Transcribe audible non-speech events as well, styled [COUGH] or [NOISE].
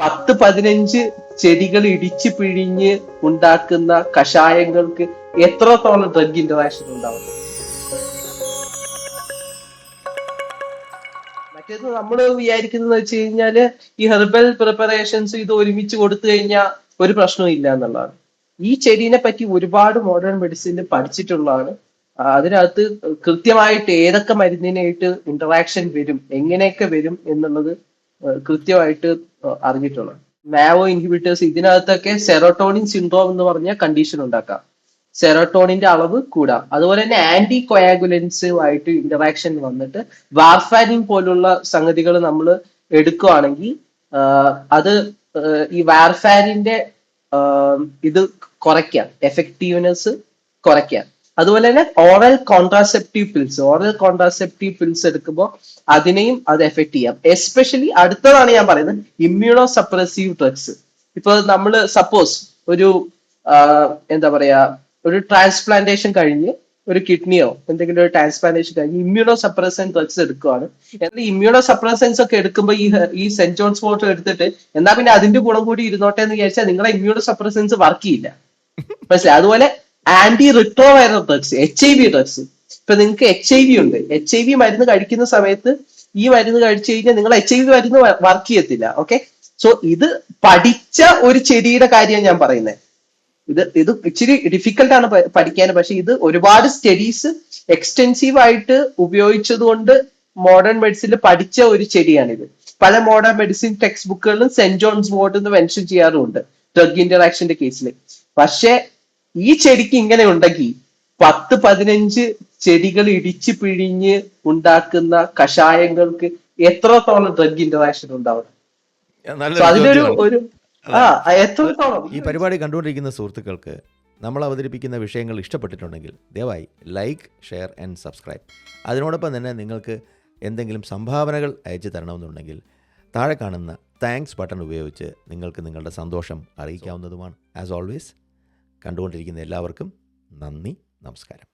പത്ത് പതിനഞ്ച് ചെടികൾ ഇടിച്ചു പിഴിഞ്ഞ് ഉണ്ടാക്കുന്ന കഷായങ്ങൾക്ക് എത്രത്തോളം ഡ്രഗ് ഇന്ററാക്ഷൻ ഉണ്ടാവും? മറ്റേത് നമ്മൾ വിചാരിക്കുന്നത് വെച്ച് കഴിഞ്ഞാൽ ഈ ഹെർബൽ പ്രിപ്പറേഷൻസ് ഇത് ഒരുമിച്ച് കൊടുത്തു കഴിഞ്ഞാൽ ഒരു പ്രശ്നവും ഇല്ല എന്നുള്ളതാണ്. ഈ ചെടീനെ പറ്റി ഒരുപാട് മോഡേൺ മെഡിസിനിൽ പഠിച്ചിട്ടുള്ളതാണ്. അതിനകത്ത് കൃത്യമായിട്ട് ഏതൊക്കെ മരുന്നിനായിട്ട് ഇന്ററാക്ഷൻ വരും എങ്ങനെയൊക്കെ വരും എന്നുള്ളത് കൃത്യമായിട്ട് ആ, അറിഞ്ഞിട്ടുള്ളതാണ് മാവോ ഇൻഹിബിറ്റേഴ്സ് ഇതിനകത്തൊക്കെ സെറോട്ടോണിൻ സിൻഡ്രോം എന്ന് പറഞ്ഞ കണ്ടീഷൻ ഉണ്ടാക്കാം. സെറോട്ടോണിന്റെ അളവ് കൂടാം. അതുപോലെ തന്നെ ആന്റി കൊയാഗുലൻസുമായിട്ട് ഇന്ററാക്ഷൻ വന്നിട്ട് വാർഫാരിൻ പോലുള്ള സംഗതികൾ നമ്മൾ എടുക്കുകയാണെങ്കിൽ അത് ഈ വാർഫാരിന്റെ ഇത് കുറയ്ക്കാം. എഫക്റ്റീവ്നെസ് കുറയ്ക്കാം. അതുപോലെ തന്നെ oral contraceptive pills oral contraceptive pills എടുക്കുമ്പോൾ അതിനെയും അത് എഫക്ട് ചെയ്യാം. എസ്പെഷ്യലി അടുത്തതാണ് ഞാൻ പറയുന്നത് ഇമ്മ്യൂണോ സപ്രസീവ് ഡ്രഗ്സ് ഇപ്പൊ നമ്മൾ സപ്പോസ് ഒരു എന്താ പറയാ ഒരു ട്രാൻസ്പ്ലാന്റേഷൻ കഴിഞ്ഞ് ഒരു കിഡ്നിയോ എന്തെങ്കിലും ഒരു ട്രാൻസ്പ്ലാന്റേഷൻ കഴിഞ്ഞ് ഇമ്മ്യൂണോ സപ്രസൻ ഡ്രഗ്സ് എടുക്കുവാണ്. എന്നാൽ ഇമ്മ്യൂണോ സപ്രസൻസ് ഒക്കെ എടുക്കുമ്പോൾ ഈ ഈ സെന്റ് ജോൺസ് ഫോട്ടോ എടുത്തിട്ട് എന്നാ പിന്നെ അതിന്റെ ഗുണം കൂടി ഇരുന്നോട്ടെ എന്ന് വിചാരിച്ചാൽ നിങ്ങളെ ഇമ്മ്യൂണോ സപ്രസൻസ് വർക്ക് ചെയ്യില്ല. [LAUGHS] മനസ്സിലായി? അതുപോലെ anti retroviral drugs H I V drugs ഇപ്പൊ നിങ്ങൾക്ക് എച്ച് ഐ വി ഉണ്ട്. എച്ച് ഐ വി മരുന്ന് കഴിക്കുന്ന സമയത്ത് ഈ മരുന്ന് കഴിച്ചു കഴിഞ്ഞാൽ നിങ്ങൾ എച്ച് ഐ വി മരുന്ന് വർക്ക് ചെയ്യത്തില്ല. ഓക്കെ സോ ഇത് പഠിച്ച ഒരു ചെടിയുടെ കാര്യമാണ് ഞാൻ പറയുന്നത് ഇത് ഇത് ഇച്ചിരി ഡിഫിക്കൽട്ട് ആണ് പഠിക്കാൻ. പക്ഷെ ഇത് ഒരുപാട് സ്റ്റഡീസ് എക്സ്റ്റെൻസീവ് ആയിട്ട് ഉപയോഗിച്ചത് കൊണ്ട് മോഡേൺ മെഡിസിനിൽ പഠിച്ച ഒരു ചെടിയാണിത്. പല മോഡേൺ മെഡിസിൻ ടെക്സ്റ്റ് ബുക്കുകളിലും സെന്റ് ജോൺസ് വോർഡ് എന്ന് മെൻഷൻ ചെയ്യാറുണ്ട്. ഡ്രഗ് ഇന്ററാക്ഷന്റെ കേസിൽ പക്ഷെ ഈ ചെടിക്ക് ഇങ്ങനെ ഉണ്ടെങ്കിൽ പത്ത് പതിനഞ്ച് ചെടികൾ ഇടിച്ചു പിഴിഞ്ഞ് ഉണ്ടാക്കുന്ന കഷായങ്ങൾക്ക് എത്രത്തോളം ഡ്രഗ് ഇന്ററാക്ഷൻ ഉണ്ടാവും So നല്ലൊരു അതിനൊരു ഒരു ആ എത്രത്തോളം? ഈ പരിപാടി കണ്ടുകൊണ്ടിരിക്കുന്ന സുഹൃത്തുക്കൾക്ക് നമ്മൾ അവതരിപ്പിക്കുന്ന വിഷയങ്ങൾ ഇഷ്ടപ്പെട്ടിട്ടുണ്ടെങ്കിൽ ദയവായി ലൈക്ക് ഷെയർ ആൻഡ് സബ്സ്ക്രൈബ് അതിനോടൊപ്പം തന്നെ നിങ്ങൾക്ക് എന്തെങ്കിലും സംഭാവനകൾ അയച്ചു തരണമെന്നുണ്ടെങ്കിൽ താഴെ കാണുന്ന താങ്ക്സ് ബട്ടൺ ഉപയോഗിച്ച് നിങ്ങൾക്ക് നിങ്ങളുടെ സന്തോഷം അറിയിക്കാവുന്നതുമാണ്. ആസ് ഓൾവേസ് കണ്ടുകൊണ്ടിരിക്കുന്ന എല്ലാവർക്കും നന്ദി നമസ്കാരം.